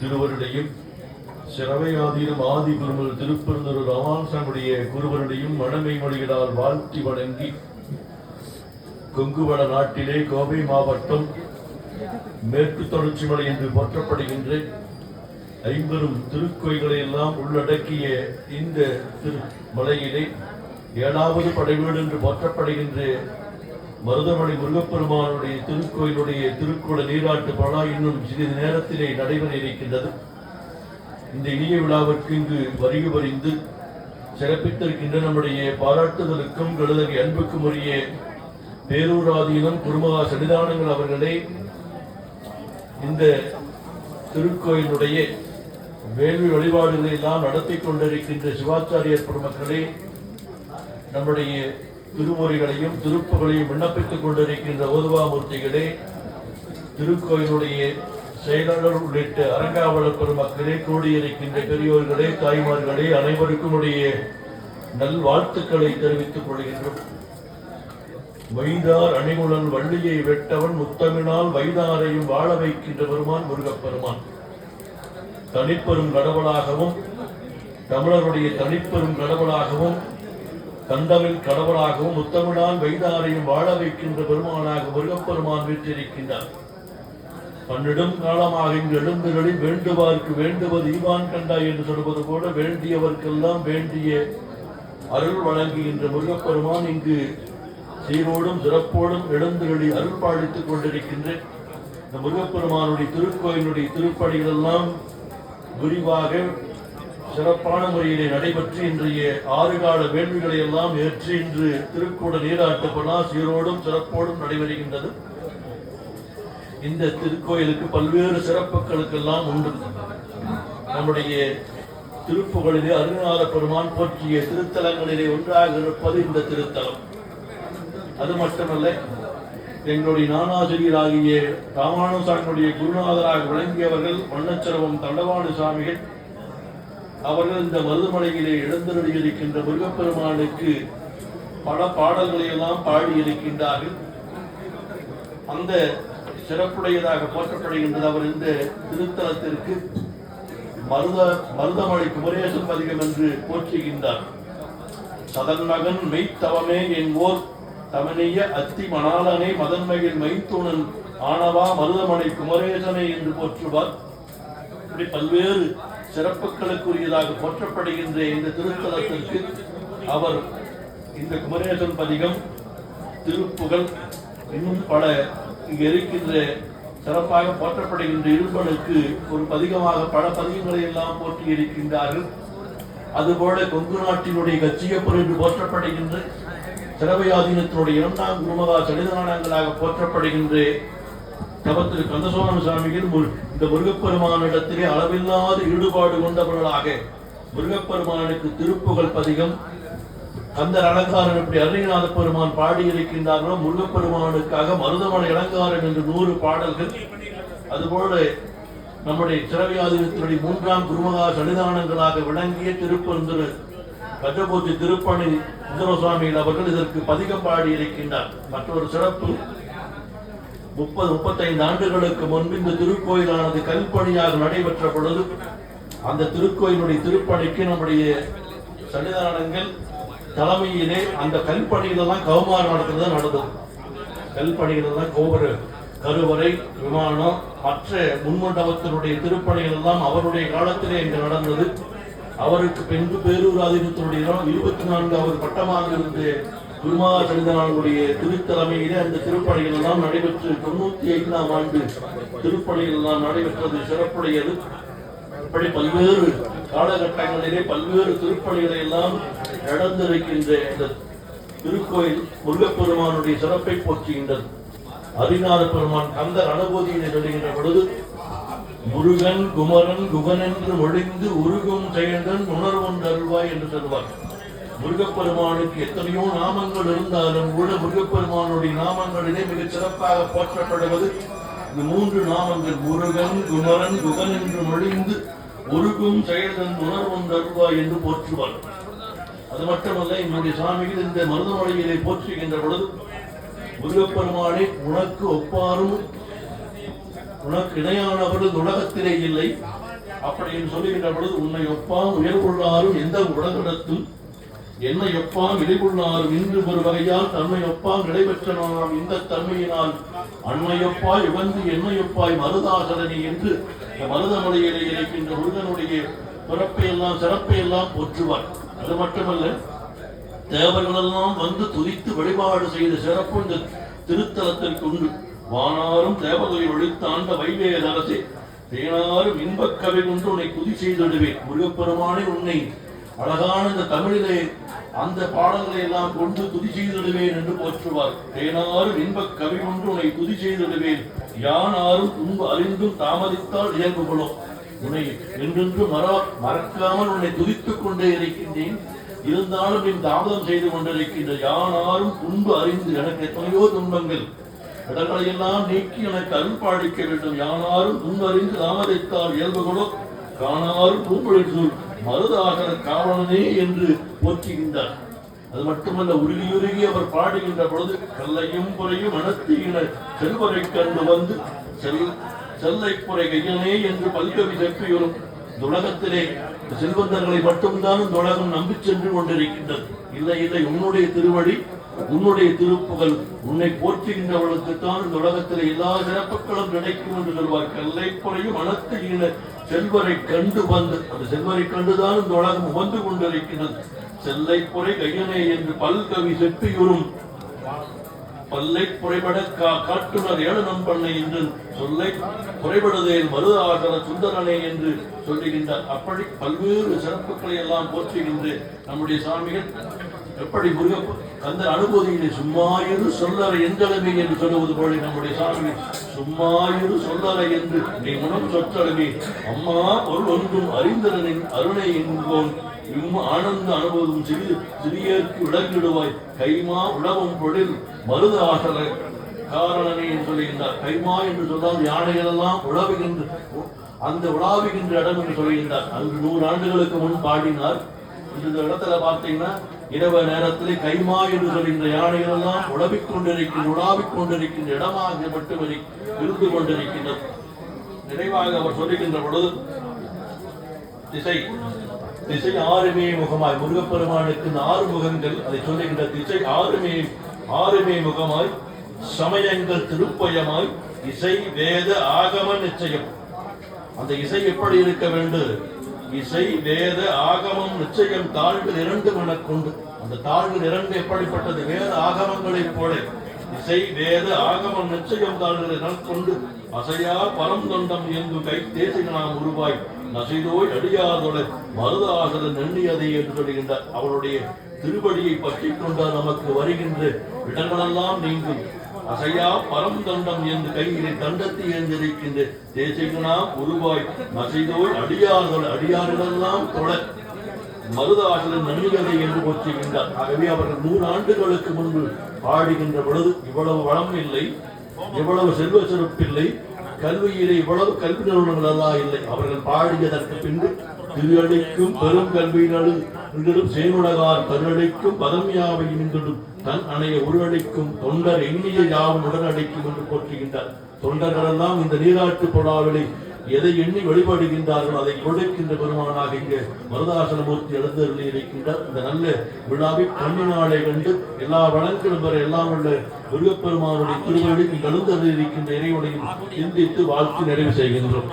திருவருடையும் சிறவையாதீனம் ஆதி குருமல் திருப்பெருந்தூர் ராமானுடைய குருவருடையும் மனமை மொழிகளால் வாழ்த்தி வணங்கி கொங்குவள நாட்டிலே கோவை மாவட்டம் மேற்கு தொடர்ச்சி மலை என்று போற்றப்படுகின்ற ஐம்பெரும் திருக்கோயில்களை எல்லாம் உள்ளடக்கிய இந்த திரு மலையிலே ஏழாவது படைவீடு என்று போற்றப்படுகின்ற மருதமணி முருகப்பெருமானுடைய திருக்கோயிலுடைய திருக்குள நீராட்டு விழா இன்னும் சிறிது நேரத்திலே நடைபெற இருக்கின்றது. இந்த இனிய விழாவிற்கு இங்கு வருகை புரிந்து சிறப்பித்திருக்கின்ற நம்முடைய பாராட்டுதலுக்கும் கழுதகை அன்புக்கும் உரிய பேரூராதீனம் குருமகா சன்னிதானங்கள் அவர்களே இந்த திருக்கோயிலுடைய வேள்வி வழிபாடுகளை எல்லாம் நடத்தி கொண்டிருக்கின்ற சிவாச்சாரியர் பெருமக்களே நம்முடைய திருமுறைகளையும் திருப்புகளையும் விண்ணப்பித்துக் கொண்டிருக்கின்ற ஓதுவாமூர்த்திகளே திருக்கோயிலுடைய செயலாளர் உள்ளிட்ட அரங்காவலர் பெருமக்களே கூடியிருக்கின்ற பெரியோர்களே தாய்மார்களே அனைவருக்கும் உடைய நல்வாழ்த்துக்களை தெரிவித்துக் கொள்கின்றோம். வைதார் அணிமுழல் வள்ளியை வெட்டவன் முத்தமிழால் வைதாரையும் வாழ வைக்கின்ற பெருமான் முருகப்பெருமான். தனிப்பெரும் கடவுளாகவும் தமிழருடைய தனிப்பெரும் கடவுளாகவும் கண்டமிழ் கடவுளாகவும் முத்தமிழான் வைதாரையும் வாழ வைக்கின்ற பெருமானாக முருகப்பெருமான் வீற்றிருக்கின்றார். பன்னெடும் காலமாக இங்கு எழுந்துகளில் வேண்டுவார்க்கு வேண்டுவது ஈவான் கண்டாய் என்று சொல்வது போல வேண்டியவர்க்கெல்லாம் வேண்டிய அருள் வழங்குகின்ற முருகப்பெருமான் இங்கு சீரோடும் சிறப்போடும் எழுந்துகளி அருள் பாடித்துக் கொண்டிருக்கின்ற இந்த முருகப்பெருமானுடைய திருக்கோயிலுடைய திருப்பணிகள் எல்லாம் விரிவாக சிறப்பான முறையிலே நடைபெற்று இன்றைய ஆறு கால வேள்விகளை எல்லாம் ஏற்று இன்று திருக்கூட நீராட்டப்படா சீரோடும் சிறப்போடும் நடைபெறுகின்றது. இந்த திருக்கோயிலுக்கு பல்வேறு சிறப்புகளுக்கெல்லாம் உண்டு. நம்முடைய திருப்புகளிலே அருணாத பெருமான் போற்றிய திருத்தலங்களிலே ஒன்றாக இருப்பது இந்த திருத்தலம். அது மட்டுமல்ல எங்களுடைய நானாசிரியராகிய ராமானுசாமியுடைய குருநாதராக விளங்கியவர்கள் வண்ணச்சரவம் தண்டவாணி சுவாமிகள் அவர்கள் இந்த மருதமலையிலே எழுந்தருளியிருக்கின்ற முருகப்பெருமானுக்கு பல பாடல்களை எல்லாம் பாடியிருக்கின்றார்கள். அந்த சிறப்புடையதாக போற்றப்படுகின்றது அவர் இந்த திருத்தலத்திற்கு மருத மருதமலை குமரேசன் பதிகம் என்று போற்றுகின்றார். சதன் மகன் மெய்த்தவமே என்போர் தமனைய அத்தி மணாலனை மதன்மையில் மைத்துணன் ஆனவா மருதமலை குமரேசனை என்று போற்றுவார். இப்படி பல்வேறு சிறப்புகளுக்குரியதாக போற்றப்படுகின்ற இந்த திருத்தலத்திற்கு அவர் இந்த குமரேசன் பதிகம் திருப்புகள் இன்னும் பல இங்கு இருக்கின்ற சிறப்பாக போற்றப்படுகின்ற இருப்பனுக்கு ஒரு பதிகமாக பல பதிகங்களை எல்லாம் போற்றி இருக்கின்றார்கள். அதுபோல கொங்கு நாட்டினுடைய கச்சியப்பர் என்று போற்றப்படுகின்ற சிறவையாதீனத்தினுடைய இரண்டாம் குருமகா சனிதானங்களாக போற்றப்படுகின்ற தவத்திரு கந்தசுவாமி சுவாமிகள் இந்த முருகப்பெருமானிடத்திலே அளவில்லாத ஈடுபாடு கொண்டவர்களாக முருகப்பெருமானுக்கு திருப்புகழ் பதிகம் கந்தர் அலங்காரன் இப்படி அருணகிநாத பெருமான் பாடியிருக்கின்றார்களோ முருகப்பெருமானுக்காக மருதமலை அலங்காரம் என்று நூறு பாடல்கள். அதுபோல நம்முடைய சிறவியாதிபத்தினுடைய மூன்றாம் குருமகா சன்னிதானங்களாக விளங்கிய திருப்பெருந்திரு கஜபூர்த்தி திருப்பணி சுந்தரசுவாமிகள் அவர்கள் இதற்கு பதிகம் பாடியிருக்கின்றார். மற்றொரு சிறப்பு முப்பது முப்பத்தைந்து ஆண்டுகளுக்கு முன்பு இந்த திருக்கோயிலானது கல்பணியாக நடைபெற்ற பொழுது அந்த திருக்கோயிலுடைய திருப்பணிக்கு நம்முடைய சன்னிதானங்கள் தலைமையிலே அந்த கல்பணிகளெல்லாம் கௌமாரம் நடத்துறது நடந்தது. கல்பணிகளெல்லாம் கோபுர கருவறை விமானம் மற்ற முன்மண்டபத்தினுடைய திருப்பணிகள் எல்லாம் அவருடைய காலத்திலே இங்கு நடந்தது. அவருக்கு பின்பு பேரூர் ஆதீனத்தினுடைய இருபத்தி அவர் பட்டமாக இருந்து குருமா சனிதனாளுடைய திருத்தலைமையிலே அந்த திருப்பணிகள் எல்லாம் நடைபெற்று தொண்ணூத்தி ஐந்தாம் ஆண்டு திருப்பணிகள் எல்லாம் நடைபெற்றது. சிறப்புடையது. இப்படி பல்வேறு காலகட்டங்களிலே பல்வேறு திருப்பணிகளை எல்லாம் நடந்திருக்கின்ற இந்த திருக்கோயில் முருகப்பெருமானுடைய சிறப்பை போற்றுகின்றது. அரிநாத பெருமான் கந்தர் அனுபூதியினை சொல்லுகின்ற பொழுது முருகன் குமரன் குகன் என்று ஒழிந்து உருகும் செயல்டன் உணர்வொன்று அருள்வாய் என்று சொல்வார். முருகப்பெருமானுக்கு எத்தனையோ நாமங்கள் இருந்தாலும் கூட முருகப்பெருமானுடைய நாமங்களிலே மிகச் சிறப்பாக போற்றப்படுவது இந்த மூன்று நாமங்கள். முருகன் குமரன் குகன் என்று மொழிந்து உருகும் செயல்தன் உணர்வும் அருள்வாய் என்று போற்றுவார். அது மட்டுமல்ல என்னுடைய சுவாமிகள் இந்த மருதமலையிலே போற்றுகின்ற பொழுது முருகப்பெருமானே உனக்கு ஒப்பாரும் உனக்கு இணையானவர்கள் உலகத்திலே இல்லை அப்படின்னு சொல்லுகின்ற பொழுது உன்னை ஒப்பாம் உயர்வுள்ளாரும் எந்த உலகத்தும் என்னை ஒப்பாம் இடைவுள்ளாரும் இன்று ஒரு வகையால் தன்மை ஒப்பாம் நடைபெற்ற இந்த தன்மையினால். அண்மையொப்பாய் உகந்து என்னையொப்பாய் மருதாசரணி என்று இந்த மருதமலையிலே இருக்கின்ற முருகனுடைய பிறப்பை எல்லாம் சிறப்பை எல்லாம் போற்றுவார். அது மட்டுமல்ல தேவர்களெல்லாம் வந்து துதித்து வழிபாடு செய்த சிறப்பு இந்த திருத்தலத்திற்கு உண்டு. வானாரும் தேவதை ஒழித்தாண்ட வைவேல் அரசே தேனாரும் இன்பக் கவி கொண்டு உன்னை குதி செய்திடுவேன். முருகப்பெருமானே உன்னை அழகான இந்த தமிழிலே அந்த பாடல்களை எல்லாம் கொண்டு துதி செய்திடுவேன் என்று போற்றுவார். தேனாரும் இன்பக் கவி கொண்டு உன்னை துதி செய்திடுவேன். யானாரும் துன்பு அறிந்தும் தாமதித்தால் இயல்புகளோ உன்னை என்றென்று மற மறக்காமல் உன்னை துதித்துக் கொண்டே இருக்கின்றேன். இருந்தாலும் நீ தாமதம் செய்து கொண்டிருக்கின்ற யானாரும் துன்பு அறிந்து எனக்கு எத்தனையோ துன்பங்கள். இடங்களை எல்லாம் நீக்கி எனக்கு அருள்பாடிக்க வேண்டும். யானாரும் துன்பு அறிந்து தாமதித்தால் இயல்புகளோ? காணாரும் பூம்பொழில் மருதாகர காவலனே என்று போற்றுகின்றார். அது மட்டுமல்ல உருகி உருகி அவர் பாடுகின்ற பொழுது கல்லையும் புறையும் அனத்தியின செல்வரை கண்டு வந்து செல் செல்லை குறை கையனே என்று பல்கவி செப்பியுறும். இந்த உலகத்திலே செல்வந்தர்களை மட்டும்தான் இந்த உலகம் நம்பி சென்று கொண்டிருக்கின்றது. இல்லை இல்லை உன்னுடைய திருவடி உன்னுடைய திருப்புகள் உன்னை போற்றுகின்றவர்களுக்குத்தான் இந்த உலகத்திலே எல்லா சிறப்புகளும் கிடைக்கும் என்று சொல்வார். கல்லை புறையும் அனத்தியின செல்வரை கண்டு வந்து அந்த செல்வரை கண்டுதான் இந்த உலகம் உவந்து கொண்டிருக்கிறது. செல்லை புரை கையனே என்று பல்கவி செப்பியுறும். பல்லை புரைபட கா- காட்டுனர் ஏழனம் நம்பண்ணை என்று சொல்லை குறைபடுதேல் மருதாகர சுந்தரனே என்று சொல்லுகின்றார். அப்படி பல்வேறு சிறப்புகளை எல்லாம் போற்றுகின்ற நம்முடைய சாமிகள். எப்படி முருக கந்த அனுபூதியிலே சும்மாயிரு சொல்லற எந்தளமே என்று சொல்லுவது போல நம்முடைய சாமி சும்மாயிரு சொல்லற என்று நீ முனம் சொற்றளவே அம்மா பொருள் ஒன்றும் அறிந்தரனின் அருணை என்போன். இம் ஆனந்த அனுபவம் சிறிது சிறியருக்கு விளங்கிடுவாய். கைமா உழவும் பொழில் மருத ஆசல காரணனே என்று சொல்லுகின்றார். கைமா என்று சொன்னால் யானைகள் எல்லாம் உழவுகின்ற அந்த உலாவுகின்ற இடம் என்று சொல்லுகின்றார். அங்கு நூறு ஆண்டுகளுக்கு முன் பாடினார். இந்த இடத்துல பார்த்தீங்கன்னா இரவு நேரத்தில் கைமா என்று சொல்கின்ற யானைகள் எல்லாம் உழவிக் கொண்டிருக்கின்ற உலாவிக் கொண்டிருக்கின்ற இடமாக மட்டும் இருந்து கொண்டிருக்கின்றது நிறைவாக அவர் சொல்லுகின்ற பொழுது திசை திசை ஆறுமே முகமாய் முருகப்பெருமானுக்கு இந்த ஆறு முகங்கள் அதை சொல்லுகின்ற திசை ஆறுமே ஆறுமே முகமாய் சமயங்கள் திருப்பயமாய் இசை வேத ஆகம நிச்சயம். அந்த இசை எப்படி இருக்க வேண்டும்? இசை வேத ஆகமம் நிச்சயம் தாள்கள் இரண்டு மனக்கொண்டு. அந்த தாழ்வு இரண்டு எப்படிப்பட்டது? வேத ஆகமங்களைப் போல. இசை வேத ஆகமம் நிச்சயம் தாள்கள் கொண்டு அசையா பரந்தொண்டம் என்று கை தேசிகனாம் உருவாய். நசைதோய் அடியாதொட மருதாகத நெண்ணியதை என்று சொல்கின்றார் அவருடைய திருவடியை பற்றி கொண்டு நமக்கு வருகின்ற இடங்களெல்லாம் நீங்கும். அசையா பரம் தண்டம் என்று கையிலே தண்டத்தை ஏந்திருக்கின்ற தேசிகனா உருவாய். நசைதோய் அடியார்கள் அடியார்களெல்லாம் தொட மருதாசலன் நன்னிகதை என்று போற்றுகின்றார் ஆகவே அவர்கள் நூறு ஆண்டுகளுக்கு முன்பு பாடுகின்ற பொழுது இவ்வளவு வளம் இல்லை இவ்வளவு செல்வ சிறப்பில்லை கல்வியிலே இவ்வளவு கல்வி நிறுவனங்கள் எல்லாம் இல்லை. அவர்கள் பாடியதற்கு பின்பு திருஅடிக்கும் பெரும் கல்வியினரும் இன்றும் சேனுலகார் பதம் பதமியாவை நின்றும் தன் அணைய உருவடிக்கும் தொண்டர் எண்ணிய யாவும் உடனடிக்கும் என்று போற்றுகின்றார். தொண்டர்கள் எல்லாம் இந்த நீராட்டு புழாவிலே எதை எண்ணி வழிபடுகின்றார்கள் அதை கொடுக்கின்ற பெருமானாக இங்கே மருதாசனமூர்த்தி எழுந்தருளி இருக்கின்றார் இந்த நல்ல விழாவை கண்ணினாலே கண்டு எல்லா வளங்களும் பெற எல்லாம் உள்ள முருகப்பெருமானுடைய திருவடி எழுந்தருளி இருக்கின்ற இறைவனையும் சிந்தித்து வாழ்த்து நிறைவு செய்கின்றோம்.